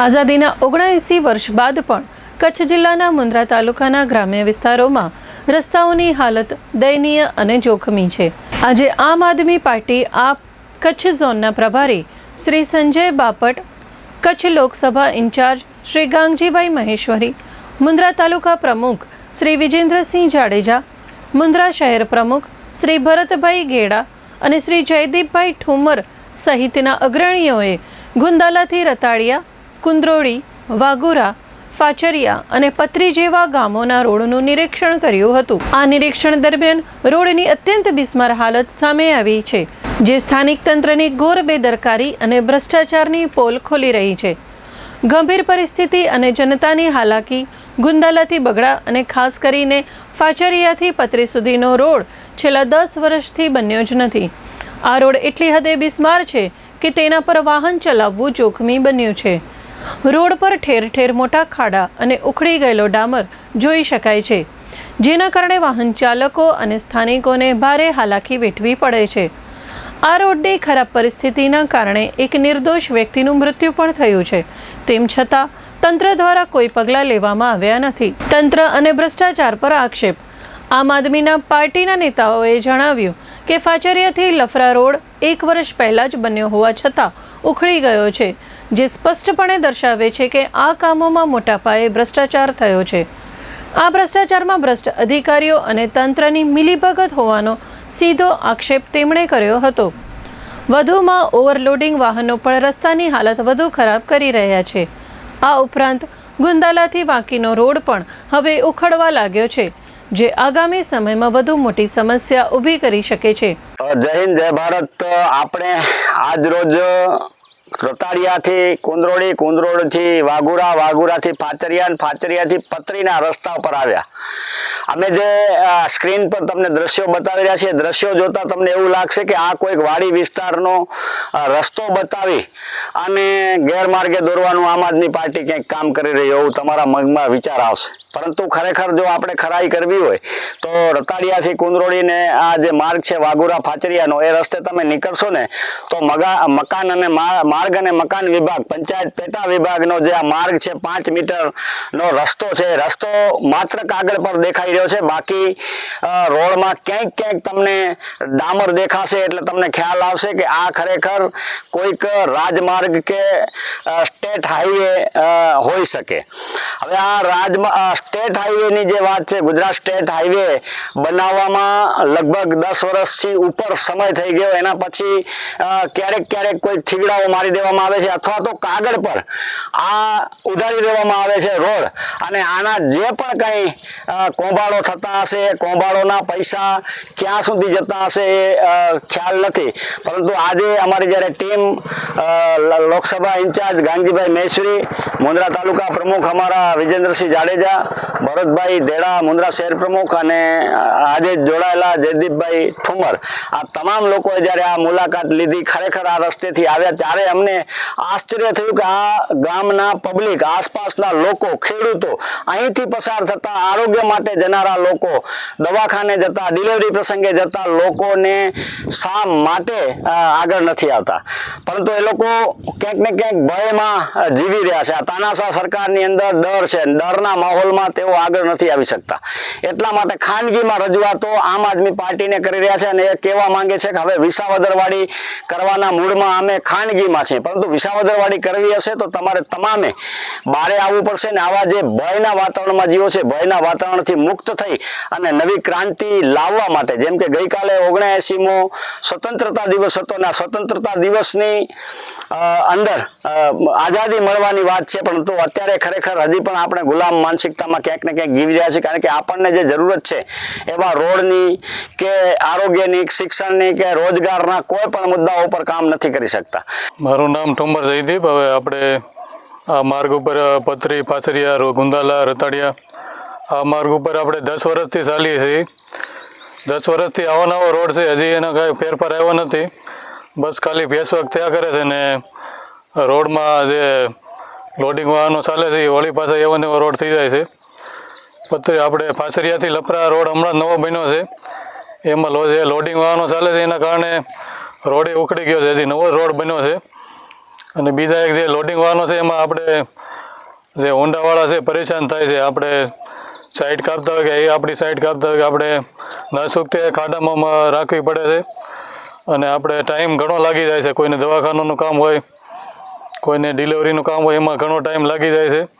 આઝાદીના ઓગણએંસી વર્ષ બાદ પણ કચ્છ જિલ્લાના મુન્દ્રા તાલુકાના ગ્રામ્ય વિસ્તારોમાં રસ્તાઓની હાલત દયનીય અને જોખમી છે. આજે આમ આદમી પાર્ટી આપ કચ્છ ઝોનના પ્રભારી શ્રી સંજય બાપટ, કચ્છ લોકસભા ઇન્ચાર્જ શ્રી ગાંગજીભાઈ મહેશ્વરી, મુન્દ્રા તાલુકા પ્રમુખ શ્રી વિજેન્દ્રસિંહ જાડેજા, મુન્દ્રા શહેર પ્રમુખ શ્રી ભરતભાઈ ગેડા અને શ્રી જયદીપભાઈ ઠુમર સહિતના અગ્રણીઓએ ગુંદાલાથી રતાડિયા કુંદ્રોળી, વાગુરા, ફાચરિયા અને પત્રી જેવા ગામોના રોડનું નિરીક્ષણ કર્યું હતું. આ નિરીક્ષણ દરમિયાન રોડની અત્યંત બિસ્માર હાલત સામે આવી છે, જે સ્થાનિક તંત્રની ઘોર બેદરકારી અને ભ્રષ્ટાચારની પોલ ખોલી રહી છે. ગંભીર પરિસ્થિતિ અને જનતાની હાલાકી ગુંદાલાથી બગડા અને ખાસ કરીને ફાચરિયાથી પત્રી સુધીનો રોડ છેલ્લા દસ વર્ષથી બન્યો જ નથી. આ રોડ એટલી હદે બિસ્માર છે કે તેના પર વાહન ચલાવવું જોખમી બન્યું છે. રોડ પર ઠેર ઠેર મોટા ખાડા અને ઉખડી ગયેલો ડામર જોઈ શકાય છે. જેના કારણે વાહન ચાલકો અને સ્થાનિકોને ભારે હાલાકી વેઠવી પડે છે. આ રોડની ખરાબ પરિસ્થિતિના કારણે એક નિર્દોષ વ્યક્તિનું મૃત્યુ પણ થયું છે. તેમ છતાં તંત્ર દ્વારા કોઈ પગલાં લેવામાં આવ્યા નથી. તંત્ર અને ભ્રષ્ટાચાર પર આક્ષેપ આમ આદમીના પાર્ટીના નેતાઓએ જણાવ્યું કે ફાચરિયાથી લફરા રોડ એક વર્ષ પહેલાં જ બન્યો હોવા છતાં ઉખડી ગયો છે, જે સ્પષ્ટપણે દર્શાવે છે કે આ કામોમાં મોટા પાયે ભ્રષ્ટાચાર થયો છે. આ ભ્રષ્ટાચારમાં ભ્રષ્ટ અધિકારીઓ અને તંત્રની મિલીભગત હોવાનો સીધો આક્ષેપ તેમણે કર્યો હતો. વધુમાં ઓવરલોડિંગ વાહનો પણ રસ્તાની હાલત વધુ ખરાબ કરી રહ્યા છે. આ ઉપરાંત ગુંદાલાથી વાંકીનો રોડ પણ હવે ઉખડવા લાગ્યો છે. જે આગામી સમયમાં વધુ મોટી સમસ્યા ઊભી કરી શકે છે. જય હિન્દ, જય ભારત. આપણે આજ રોજ રતાડિયાથી કુંદરોળી, કુંદરોળથી વાઘુરા, વાઘુરાથી ફાચરિયા ફાચરિયાથી પતરીના રસ્તા ઉપર આવ્યા. અમે જે સ્ક્રીન પર તમને દ્રશ્યો બતાવી રહ્યા છીએ, દ્રશ્યો જોતા તમને એવું લાગશે કે આ કોઈક વાડી વિસ્તારનો રસ્તો બતાવી અને ગેરમાર્ગે દોરવાનું આમ આદમી પાર્ટી કંઈક કામ કરી રહી એવું તમારા મગમાં વિચાર આવશે. પરંતુ ખરેખર જો આપણે ખરાઈ કરવી હોય, તો રતાડિયાથી કુંદરોળીને આ જે માર્ગ છે, વાઘુરા ફાચરિયાનો, એ રસ્તે તમે નીકળશો ને, તો મગા, મકાન અને માર્ગ અને મકાન વિભાગ, પંચાયત પેટા વિભાગનો જે આ માર્ગ છે, પાંચ મીટરનો રસ્તો છે રસ્તો માત્ર કાગળ પર દેખાઈ રહ્યો છે. બાકી રોડમાં ક્યાંક ક્યાંક તમને ડામર દેખાશે એટલે તમને ખ્યાલ આવશે કે આ ખરેખર કોઈક રાજમાર્ગ કે સ્ટેટ હાઈવે હોઈ શકે. હવે આ રાજ સ્ટેટ હાઈવેની જે વાત છે ગુજરાત સ્ટેટ હાઈવે બનાવવામાં લગભગ દસ વર્ષથી ઉપર સમય થઈ ગયો. એના પછી ક્યારેક ક્યારેક કોઈ થીગડાઓ મારી દેવામાં આવે છે અથવા તો કાગળ પર આ ઉધારી દેવામાં આવે છે રોડ. અને આના જે પણ કંઈ અ, કૌભાંડો થતા હશે કૌભાંડોના પૈસા ક્યાં સુધી જતા હશે એ ખ્યાલ નથી. પરંતુ આજે અમારી જ્યારે ટીમ લોકસભા ઇન્ચાર્જ ગાંધીભાઈ મહેશ્વરી મુન્દ્રા તાલુકા પ્રમુખ અમારા વિજેન્દ્રસિંહ જાડેજા, ભરતભાઈ દેડા, મુન્દ્રા શહેર પ્રમુખ અને આજે જોડાયેલા જયદીપભાઈ ઠુમર, આ તમામ લોકોએ જ્યારે આ મુલાકાત લીધી, ખરેખર આ રસ્તેથી આવ્યા, ત્યારે અમને આશ્ચર્ય થયું કે આ ગામના પબ્લિક આસપાસના લોકો, ખેડૂતો અહીંથી પસાર થતા આરોગ્ય માટે જનારા લોકો દવાખાને જતા ડિલિવરી પ્રસંગે જતા લોકોને શા માટે આગળ નથી આવતા? પરંતુ એ લોકો ક્યાંક ને ક્યાંક ભયમાં જીવી રહ્યા છે. આ તાનાશાહ સરકારની અંદર ડર છે. ડરના માહોલમાં તેઓ આગળ નથી આવી શકતા. એટલા માટે ખાનગીમાં રજૂઆતો આમ આદમી પાર્ટીને કરી રહ્યા છે અને એ કહેવા માંગે છે કે હવે વિસાવદરવાડી કરવાના મૂળમાં અમે ખાનગીમાં છીએ. પરંતુ વિસાવદરવાડી કરવી હશે તો તમારે તમામે બારે આવવું પડશે ને આવા જે ભયના વાતાવરણમાં જીવો છે, ભયના વાતાવરણથી મુક્ત થઈ અને નવી ક્રાંતિ લાવવા માટે, જેમ કે ગઈકાલે ઓગણએંસીમો સ્વતંત્રતા દિવસ હતો અને સ્વતંત્રતા દિવસની અંદર આઝાદી મળવાની વાત છે પરંતુ અત્યારે ખરેખર હજી પણ આપણે ગુલામ માનસિકતામાં ક્યાંક ને ક્યાંક જીવી રહ્યા છીએ, કારણ કે આપણને જે જરૂરત છે, એવા રોડની કે આરોગ્યની, શિક્ષણની કે રોજગારના કોઈ પણ મુદ્દાઓ ઉપર કામ નથી કરી શકતા. મારું નામ ઠુંબર જયદીપ, હવે આપણે આ માર્ગ ઉપર પથરી, પાથરિયા ગુંદાલા, રતાડિયા આ માર્ગ ઉપર આપણે દસ વર્ષથી ચાલીએ છીએ. દસ વર્ષથી આવો નવો રોડ છે, હજી એનો કાંઈ ફેરફાર આવ્યો નથી. બસ ખાલી ભેસવાક થયા કરે છે ને રોડમાં જે લોડિંગ વાહનો ચાલે છે, એ વળી પાસે એવો ને એવો રોડ થઈ જાય છે. પછી આપણે પાછરિયાથી લપરા રોડ હમણાં નવો બન્યો છે. એમાં લો, જે લોડિંગ વાહનો ચાલે છે, એના કારણે રોડે ઉખડી ગયો છે, હજી નવો રોડ બન્યો છે. અને બીજા એક જે લોડિંગ વાહનો છે, એમાં આપણે જે હોન્ડાવાળા છે, પરેશાન થાય છે. આપણે સાઈડ કાપતા હોય કે એ આપણી સાઈડ કાપતા હોય કે આપણે ન સુકતે ખાડામાં રાખવી પડે છે. અને આપણે ટાઈમ ઘણો લાગી જાય છે. કોઈને દવાખાનાનું કામ હોય, કોઈને ડિલિવરીનું કામ હોય, એમાં ઘણો ટાઈમ લાગી જાય છે.